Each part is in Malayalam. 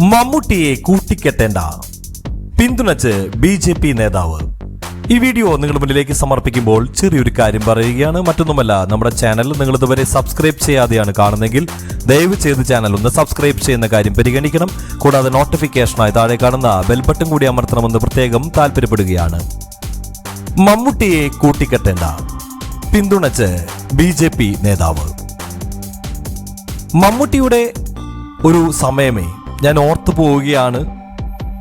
മമ്മൂട്ടിയെ കൂട്ടിക്കെട്ടേണ്ട. പിന്തുണച്ച് ബി ജെ പി നേതാവ്. ഈ വീഡിയോ നിങ്ങളുടെ മുന്നിലേക്ക് സമർപ്പിക്കുമ്പോൾ ചെറിയൊരു കാര്യം പറയുകയാണ്. മറ്റൊന്നുമല്ല നമ്മുടെ ചാനൽ നിങ്ങൾ ഇതുവരെ സബ്സ്ക്രൈബ് ചെയ്യാതെയാണ് കാണുന്നതെങ്കിൽ ദയവ് ചെയ്ത് ചാനൽ ഒന്ന് സബ്സ്ക്രൈബ് ചെയ്യുന്ന കാര്യം പരിഗണിക്കണം. കൂടാതെ നോട്ടിഫിക്കേഷനായി താഴെ കാണുന്ന ബെൽബട്ടൺ കൂടി അമർത്തണമെന്ന് പ്രത്യേകം താല്പര്യപ്പെടുകയാണ്. മമ്മൂട്ടിയെ കൂട്ടിക്കെട്ടേണ്ട. പിന്തുണച്ച് ബി ജെ പി നേതാവ്. മമ്മൂട്ടിയുടെ ഒരു സമയമേ ഞാൻ ഓർത്തു പോവുകയാണ്.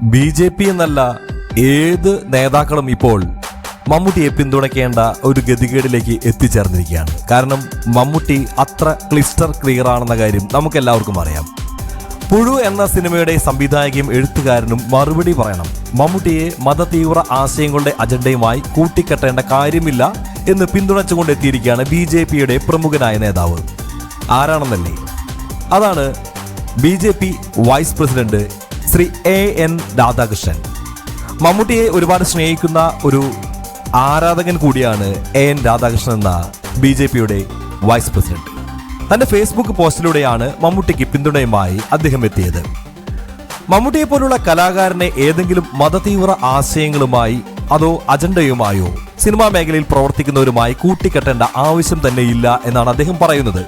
ബി ജെ പി എന്നല്ല ഏത് നേതാക്കളും ഇപ്പോൾ മമ്മൂട്ടിയെ പിന്തുണയ്ക്കേണ്ട ഒരു ഗതികേടിലേക്ക് എത്തിച്ചേർന്നിരിക്കുകയാണ്. കാരണം മമ്മൂട്ടി അത്ര ക്ലിസ്റ്റർ ക്ലിയർ ആണെന്ന കാര്യം നമുക്കെല്ലാവർക്കും അറിയാം. പുഴു എന്ന സിനിമയുടെ സംവിധായകയും എഴുത്തുകാരനും മറുപടി പറയണം. മമ്മൂട്ടിയെ മതതീവ്ര ആശയങ്ങളുടെ അജണ്ടയുമായി കൂട്ടിക്കെട്ടേണ്ട കാര്യമില്ല എന്ന് പിന്തുണച്ചുകൊണ്ടെത്തിയിരിക്കുകയാണ് ബി ജെ പിയുടെ പ്രമുഖനായ നേതാവ്. ആരാണെന്നല്ലേ? അതാണ് B J P vice president Shri A N Radhakrishnan. മമ്മൂട്ടിയെ ഒരുപാട് സ്നേഹിക്കുന്ന ഒരു ആരാധകൻ കൂടിയാണ് എ എൻ രാധാകൃഷ്ണൻ എന്ന ബി ജെ പിയുടെ വൈസ് പ്രസിഡന്റ്. തന്റെ ഫേസ്ബുക്ക് പോസ്റ്റിലൂടെയാണ് മമ്മൂട്ടിക്ക് പിന്തുണയുമായി അദ്ദേഹം എത്തിയത്. മമ്മൂട്ടിയെ പോലുള്ള കലാകാരനെ ഏതെങ്കിലും മതതീവ്ര ആശയങ്ങളുമായി അതോ അജണ്ടയുമായോ സിനിമാ മേഖലയിൽ പ്രവർത്തിക്കുന്നവരുമായി കൂട്ടിക്കെട്ടേണ്ട ആവശ്യം തന്നെയില്ല എന്നാണ് അദ്ദേഹം പറയുന്നത്.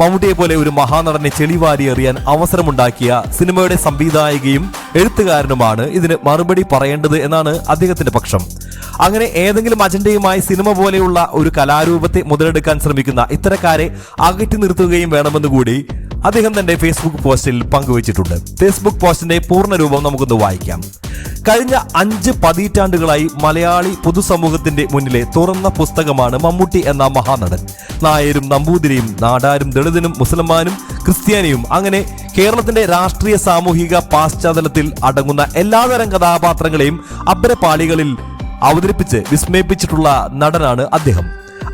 മമ്മൂട്ടിയെ പോലെ ഒരു മഹാനടനെ ചെളിവാരി എറിയാൻ അവസരമുണ്ടാക്കിയ സിനിമയുടെ സംവിധായകയും എഴുത്തുകാരനുമാണ് ഇതിന് മറുപടി പറയേണ്ടത് എന്നാണ് അദ്ദേഹത്തിന്റെ പക്ഷം. അങ്ങനെ ഏതെങ്കിലും അജണ്ടയുമായി സിനിമ പോലെയുള്ള ഒരു കലാരൂപത്തെ മുതലെടുക്കാൻ ശ്രമിക്കുന്ന ഇത്തരക്കാരെ അകറ്റി നിർത്തുകയും വേണമെന്ന് കൂടി അദ്ദേഹം തന്റെ ഫേസ്ബുക്ക് പോസ്റ്റിൽ പങ്കുവച്ചിട്ടുണ്ട്. ഫേസ്ബുക്ക് പോസ്റ്റിന്റെ പൂർണ രൂപം നമുക്കൊന്ന് വായിക്കാം. കഴിഞ്ഞ അഞ്ച് പതിറ്റാണ്ടുകളായി മലയാളി പൊതുസമൂഹത്തിന്റെ മുന്നിലെ തുറന്ന പുസ്തകമാണ് മമ്മൂട്ടി എന്ന മഹാനടൻ. നായരും നമ്പൂതിരിയും നാടാരും ദളിതനും മുസൽമാനും ക്രിസ്ത്യാനിയും. അങ്ങനെ കേരളത്തിന്റെ രാഷ്ട്രീയ സാമൂഹിക പാശ്ചാത്തലത്തിൽ അടങ്ങുന്ന എല്ലാതരം കഥാപാത്രങ്ങളെയും അബ്രപാളികളിൽ അവതരിപ്പിച്ച് വിസ്മയിപ്പിച്ചിട്ടുള്ള നടനാണ് അദ്ദേഹം.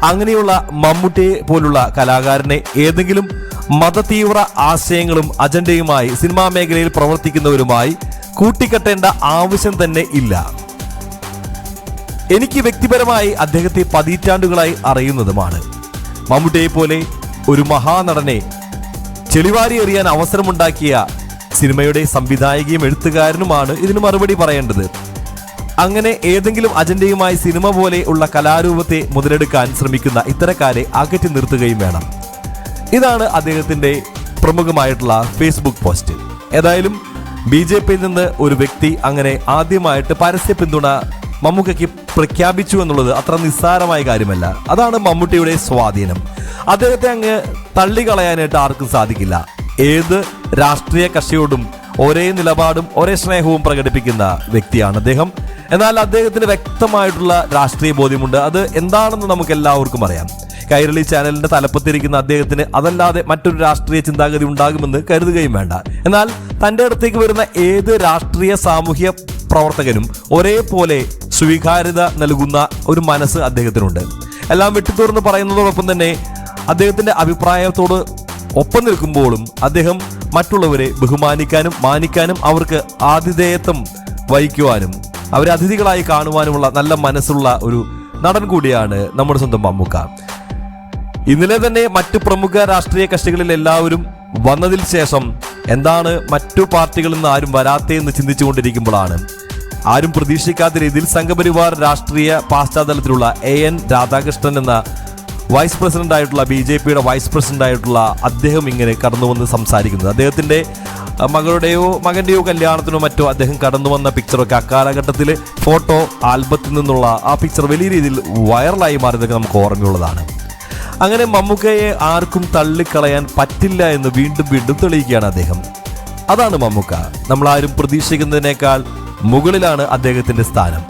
അങ്ങനെയുള്ള മമ്മൂട്ടിയെ പോലുള്ള കലാകാരനെ ഏതെങ്കിലും മതതീവ്ര ആശയങ്ങളും അജണ്ടയുമായി സിനിമാ മേഖലയിൽ പ്രവർത്തിക്കുന്നവരുമായി കൂട്ടിക്കെട്ടേണ്ട ആവശ്യം തന്നെ ഇല്ല. എനിക്ക് വ്യക്തിപരമായി അദ്ദേഹത്തെ പതിറ്റാണ്ടുകളായി അറിയുന്നതുമാണ്. മമ്മൂട്ടിയെ പോലെ ഒരു മഹാനടനെ ചെളിവാരി എറിയാൻ അവസരമുണ്ടാക്കിയ സിനിമയുടെ സംവിധായകയും എഴുത്തുകാരനുമാണ് ഇതിന് മറുപടി പറയേണ്ടത്. അങ്ങനെ ഏതെങ്കിലും അജണ്ടയുമായി സിനിമ പോലെ ഉള്ള കലാരൂപത്തെ മുതലെടുക്കാൻ ശ്രമിക്കുന്ന ഇത്തരക്കാരെ അകറ്റി നിർത്തുകയും വേണം. ഇതാണ് അദ്ദേഹത്തിന്റെ പ്രമുഖമായിട്ടുള്ള ഫേസ്ബുക്ക് പോസ്റ്റ്. ഏതായാലും ബി ജെ പിയിൽ നിന്ന് ഒരു വ്യക്തി അങ്ങനെ ആദ്യമായിട്ട് പരസ്യ പിന്തുണ മമ്മൂക്കയ്ക്ക് പ്രഖ്യാപിച്ചു എന്നുള്ളത് അത്ര നിസ്സാരമായ കാര്യമല്ല. അതാണ് മമ്മൂട്ടിയുടെ സ്വാധീനം. അദ്ദേഹത്തെ അങ്ങ് തള്ളിക്കളയാനായിട്ട് ആർക്കും സാധിക്കില്ല. ഏത് രാഷ്ട്രീയ കക്ഷിയോടും ഒരേ നിലപാടും ഒരേ സ്നേഹവും പ്രകടിപ്പിക്കുന്ന വ്യക്തിയാണ് അദ്ദേഹം. എന്നാൽ അദ്ദേഹത്തിന് വ്യക്തമായിട്ടുള്ള രാഷ്ട്രീയ ബോധ്യമുണ്ട്. അത് എന്താണെന്ന് നമുക്ക് എല്ലാവർക്കും അറിയാം. കൈരളി ചാനലിന്റെ തലപ്പത്തിരിക്കുന്ന അദ്ദേഹത്തിന് അതല്ലാതെ മറ്റൊരു രാഷ്ട്രീയ ചിന്താഗതി ഉണ്ടാകുമെന്ന് കരുതുകയും വേണ്ട. എന്നാൽ തന്റെ അടുത്തേക്ക് വരുന്ന ഏത് രാഷ്ട്രീയ സാമൂഹ്യ പ്രവർത്തകനും ഒരേപോലെ സ്വീകാര്യത നൽകുന്ന ഒരു മനസ്സ് അദ്ദേഹത്തിനുണ്ട്. എല്ലാം വെട്ടിത്തുറന്ന് പറയുന്നതോടൊപ്പം തന്നെ അദ്ദേഹത്തിന്റെ അഭിപ്രായത്തോട് ഒപ്പം നിൽക്കുമ്പോഴും അദ്ദേഹം മറ്റുള്ളവരെ ബഹുമാനിക്കാനും മാനിക്കാനും അവർക്ക് ആതിഥേയത്വം വഹിക്കുവാനും അവരെ അതിഥികളായി കാണുവാനുമുള്ള നല്ല മനസ്സുള്ള ഒരു നടൻ കൂടിയാണ് നമ്മുടെ സ്വന്തം മമ്മൂക്ക. ഇന്നലെ തന്നെ മറ്റു പ്രമുഖ രാഷ്ട്രീയ കക്ഷികളിൽ എല്ലാവരും വന്നതിൽ ശേഷം എന്താണ് മറ്റു പാർട്ടികളിൽ നിന്ന് ആരും വരാത്തേ എന്ന് ചിന്തിച്ചുകൊണ്ടിരിക്കുമ്പോഴാണ് ആരും പ്രതീക്ഷിക്കാത്ത രീതിയിൽ സംഘപരിവാർ രാഷ്ട്രീയ പാശ്ചാത്തലത്തിലുള്ള എ എൻ രാധാകൃഷ്ണൻ എന്ന വൈസ് പ്രസിഡന്റ് ആയിട്ടുള്ള ബി ജെ പിയുടെ വൈസ് പ്രസിഡന്റ് ആയിട്ടുള്ള അദ്ദേഹം ഇങ്ങനെ കടന്നു വന്ന് സംസാരിക്കുന്നത്. അദ്ദേഹത്തിന്റെ മകളുടെയോ മകന്റെയോ കല്യാണത്തിനോ മറ്റോ അദ്ദേഹം കടന്നു വന്ന പിക്ചറൊക്കെ അക്കാലഘട്ടത്തിൽ ഫോട്ടോ ആൽബത്തിൽ നിന്നുള്ള ആ പിക്ചർ വലിയ രീതിയിൽ വൈറലായി മാറിയതൊക്കെ നമുക്ക് ഓർമ്മയുള്ളതാണ്. അങ്ങനെ മമ്മൂക്കയെ ആർക്കും തള്ളിക്കളയാൻ പറ്റില്ല എന്ന് വീണ്ടും വീണ്ടും തെളിയിക്കുകയാണ് അദ്ദേഹം. അതാണ് മമ്മൂക്ക. നമ്മളാരും പ്രതീക്ഷിക്കുന്നതിനേക്കാൾ മുകളിലാണ് അദ്ദേഹത്തിന്റെ സ്ഥാനം.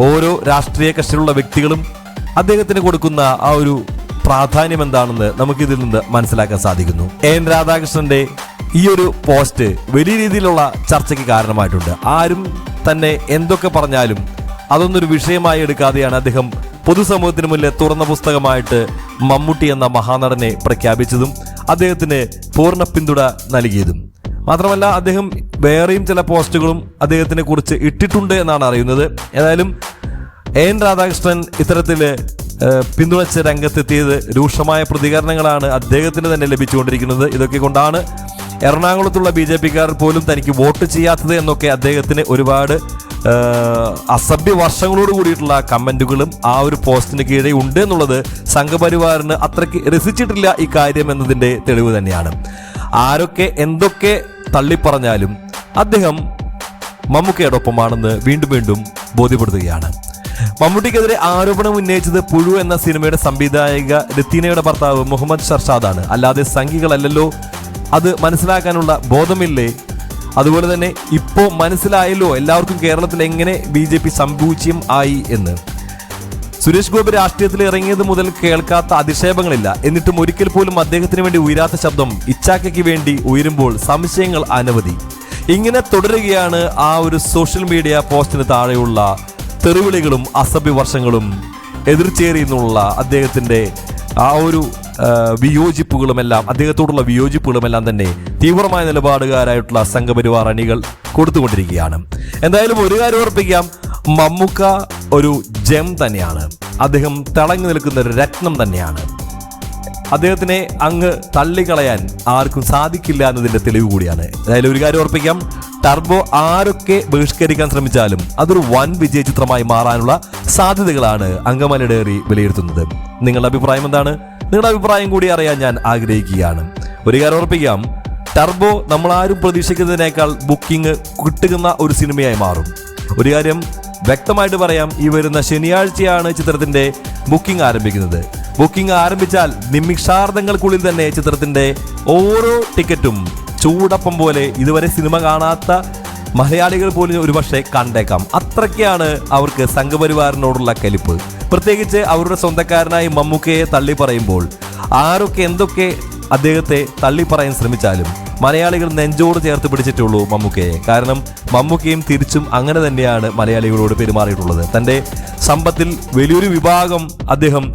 ഓരോ രാഷ്ട്രീയ കക്ഷിയിലുള്ള വ്യക്തികളും അദ്ദേഹത്തിന് കൊടുക്കുന്ന ആ ഒരു പ്രാധാന്യം എന്താണെന്ന് നമുക്കിതിൽ നിന്ന് മനസ്സിലാക്കാൻ സാധിക്കുന്നു. എൻ രാധാകൃഷ്ണന്റെ ഈ ഒരു പോസ്റ്റ് വലിയ രീതിയിലുള്ള ചർച്ചയ്ക്ക് കാരണമായിട്ടുണ്ട്. ആരും തന്നെ എന്തൊക്കെ പറഞ്ഞാലും അതൊന്നൊരു വിഷയമായി എടുക്കാതെയാണ് അദ്ദേഹം പൊതുസമൂഹത്തിന് മുന്നിൽ തുറന്ന പുസ്തകമായിട്ട് മമ്മൂട്ടി എന്ന മഹാനടനെ പ്രഖ്യാപിച്ചതും അദ്ദേഹത്തിന് പൂർണ പിന്തുണ നൽകിയതും. മാത്രമല്ല അദ്ദേഹം വേറെയും ചില പോസ്റ്റുകളും അദ്ദേഹത്തിനെ കുറിച്ച് ഇട്ടിട്ടുണ്ട് എന്നാണ് അറിയുന്നത്. ഏതായാലും എൻ രാധാകൃഷ്ണൻ ഇത്തരത്തിൽ പിന്തുണച്ച് രംഗത്തെത്തിയത് രൂക്ഷമായ പ്രതികരണങ്ങളാണ് അദ്ദേഹത്തിന് തന്നെ ലഭിച്ചുകൊണ്ടിരിക്കുന്നത്. ഇതൊക്കെ കൊണ്ടാണ് എറണാകുളത്തുള്ള ബി ജെ പിക്കാർ പോലും തനിക്ക് വോട്ട് ചെയ്യാത്തത് എന്നൊക്കെ അദ്ദേഹത്തിന് ഒരുപാട് അസഭ്യ വർഷങ്ങളോട് കൂടിയിട്ടുള്ള കമന്റുകളും ആ ഒരു പോസ്റ്റിന് കീഴേ ഉണ്ട് എന്നുള്ളത് സംഘപരിവാറിന് അത്രയ്ക്ക് രസിച്ചിട്ടില്ല ഈ കാര്യം എന്നതിന്റെ തെളിവ് തന്നെയാണ്. ആരൊക്കെ എന്തൊക്കെ തള്ളിപ്പറഞ്ഞാലും അദ്ദേഹം മമ്മൂക്കയോടൊപ്പമാണെന്ന് വീണ്ടും വീണ്ടും ബോധ്യപ്പെടുത്തുകയാണ്. മമ്മൂട്ടിക്കെതിരെ ആരോപണം ഉന്നയിച്ചത് പുഴു എന്ന സിനിമയുടെ സംവിധായക രത്തീനയുടെ ഭർത്താവ് മുഹമ്മദ് ഷർഷാദാണ്. അല്ലാതെ സംഘികളല്ലല്ലോ. അത് മനസ്സിലാക്കാനുള്ള ബോധമില്ലേ? അതുപോലെ തന്നെ ഇപ്പോൾ മനസ്സിലായല്ലോ എല്ലാവർക്കും കേരളത്തിൽ എങ്ങനെ ബി ജെ പി സംഭൂച്യം ആയി എന്ന്. സുരേഷ് ഗോപി രാഷ്ട്രീയത്തിൽ ഇറങ്ങിയത് മുതൽ കേൾക്കാത്ത അധിക്ഷേപങ്ങളില്ല. എന്നിട്ടും ഒരിക്കൽ പോലും അദ്ദേഹത്തിന് വേണ്ടി ഉയരാത്ത ശബ്ദം ഇച്ചാക്കയ്ക്ക് വേണ്ടി ഉയരുമ്പോൾ സംശയങ്ങൾ അനവധി. ഇങ്ങനെ തുടരുകയാണ് ആ ഒരു സോഷ്യൽ മീഡിയ പോസ്റ്റിന് താഴെയുള്ള തെറിവിളികളും അസഭ്യവർഷങ്ങളും എതിർച്ചേറി എന്നുള്ള അദ്ദേഹത്തിന്റെ ആ ഒരു വിയോജിപ്പുകളുമെല്ലാം അദ്ദേഹത്തോടുള്ള വിയോജിപ്പുകളുമെല്ലാം തന്നെ തീവ്രമായ നിലപാടുകാരായിട്ടുള്ള സംഘപരിവാർ അണികൾ കൊടുത്തുകൊണ്ടിരിക്കുകയാണ്. എന്തായാലും ഒരു കാര്യം ഉറപ്പിക്കാം. മമ്മൂക്ക ഒരു ജെം തന്നെയാണ്. അദ്ദേഹം തിളങ്ങി നിൽക്കുന്ന ഒരു രത്നം തന്നെയാണ്. അദ്ദേഹത്തിനെ അങ്ങ് തള്ളിക്കളയാൻ ആർക്കും സാധിക്കില്ല എന്നതിന്റെ തെളിവ് കൂടിയാണ്. അതായത് ഒരു കാര്യം ഓർപ്പിക്കാം ടർബോ ആരൊക്കെ ബഹിഷ്കരിക്കാൻ ശ്രമിച്ചാലും അതൊരു വൻ വിജയ ചിത്രമായി മാറാനുള്ള സാധ്യതകളാണ് അങ്കമാലി ഡയറി വിലയിരുത്തുന്നത്. നിങ്ങളുടെ അഭിപ്രായം എന്താണ്? നിങ്ങളുടെ അഭിപ്രായം കൂടി അറിയാൻ ഞാൻ ആഗ്രഹിക്കുകയാണ്. ഒരു കാര്യം ഓർപ്പിക്കാം ടർബോ നമ്മൾ ആരും പ്രതീക്ഷിക്കുന്നതിനേക്കാൾ ബുക്കിംഗ് കിട്ടുന്ന ഒരു സിനിമയായി മാറും. ഒരു കാര്യം വ്യക്തമായിട്ട് പറയാം ഈ വരുന്ന ശനിയാഴ്ചയാണ് ചിത്രത്തിന്റെ ബുക്കിംഗ് ആരംഭിക്കുന്നത്. ബുക്കിംഗ് ആരംഭിച്ചാൽ നിമിഷാർദ്ധങ്ങൾക്കുള്ളിൽ തന്നെ ചിത്രത്തിന്റെ ഓരോ ടിക്കറ്റും ചൂടപ്പം പോലെ ഇതുവരെ സിനിമ കാണാത്ത മലയാളികൾ പോലും ഒരുപക്ഷെ കണ്ടേക്കാം. അത്രയ്ക്കാണ് അവർക്ക് സംഘപരിവാറിനോടുള്ള കലിപ്പ്. പ്രത്യേകിച്ച് അവരുടെ സ്വന്തക്കാരനായി മമ്മൂക്കയെ തള്ളി പറയുമ്പോൾ ആരൊക്കെ എന്തൊക്കെ അദ്ദേഹത്തെ തള്ളി പറയാൻ ശ്രമിച്ചാലും മലയാളികൾ നെഞ്ചോട് ചേർത്ത് പിടിച്ചിട്ടുള്ളൂ മമ്മൂക്കയെ. കാരണം മമ്മൂക്കയും തിരിച്ചും അങ്ങനെ തന്നെയാണ് മലയാളികളോട് പെരുമാറിയിട്ടുള്ളത്. തന്റെ സമ്പത്തിൽ വലിയൊരു വിഭാഗം അദ്ദേഹം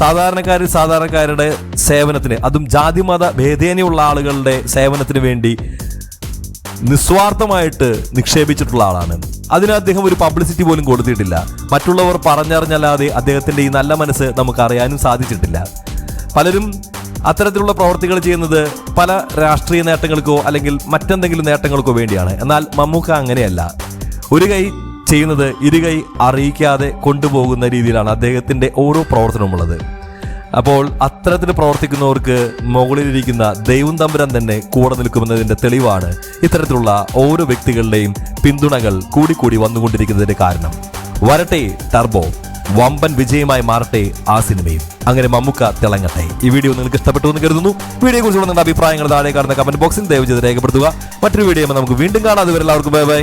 സാധാരണക്കാരിൽ സാധാരണക്കാരുടെ സേവനത്തിന് അതും ജാതിമത ഭേദേനയുള്ള ആളുകളുടെ സേവനത്തിന് വേണ്ടി നിസ്വാർത്ഥമായിട്ട് നിക്ഷേപിച്ചിട്ടുള്ള ആളാണ്. അതിന് അദ്ദേഹം ഒരു പബ്ലിസിറ്റി പോലും കൊടുത്തിട്ടില്ല. മറ്റുള്ളവർ പറഞ്ഞറിഞ്ഞല്ലാതെ അദ്ദേഹത്തിന്റെ ഈ നല്ല മനസ്സ് നമുക്ക് അറിയാനും സാധിച്ചിട്ടില്ല. പലരും അത്തരത്തിലുള്ള പ്രവർത്തികൾ ചെയ്യുന്നത് പല രാഷ്ട്രീയ നേട്ടങ്ങൾക്കോ അല്ലെങ്കിൽ മറ്റെന്തെങ്കിലും നേട്ടങ്ങൾക്കോ വേണ്ടിയാണ്. എന്നാൽ മമ്മൂക്ക അങ്ങനെയല്ല. ഒരു കൈ ചെയ്യുന്നത് ഇരുകൈ അറിയിക്കാതെ കൊണ്ടുപോകുന്ന രീതിയിലാണ് അദ്ദേഹത്തിന്റെ ഓരോ പ്രവർത്തനവുമുള്ളത്. അപ്പോൾ അത്തരത്തിൽ പ്രവർത്തിക്കുന്നവർക്ക് മുകളിലിരിക്കുന്ന ദൈവം തമ്പുരാൻ തന്നെ കൂടെ നിൽക്കുമെന്നതിന്റെ തെളിവാണ് ഇത്തരത്തിലുള്ള ഓരോ വ്യക്തികളുടെയും പിന്തുണകൾ കൂടിക്കൂടി വന്നുകൊണ്ടിരിക്കുന്നതിന്റെ കാരണം. വരട്ടെ ടർബോ വമ്പൻ വിജയമായി മാറട്ടെ ആ സിനിമയും. അങ്ങനെ മമ്മുക്ക തിളങ്ങട്ടെ. ഈ വീഡിയോ നിങ്ങൾക്ക് ഇഷ്ടപ്പെട്ടു എന്ന് കരുതുന്നു വീഡിയോ കുറിച്ചുള്ള നിങ്ങളുടെ അഭിപ്രായങ്ങൾ താഴെ കാണുന്ന കമന്റ് ബോക്സിൽ ദയവ് ചെയ്ത് രേഖപ്പെടുത്തുക. മറ്റൊരു വീഡിയോ നമുക്ക് വീണ്ടും കാണാം. അതുവരെ എല്ലാവർക്കും ബൈ ബൈ.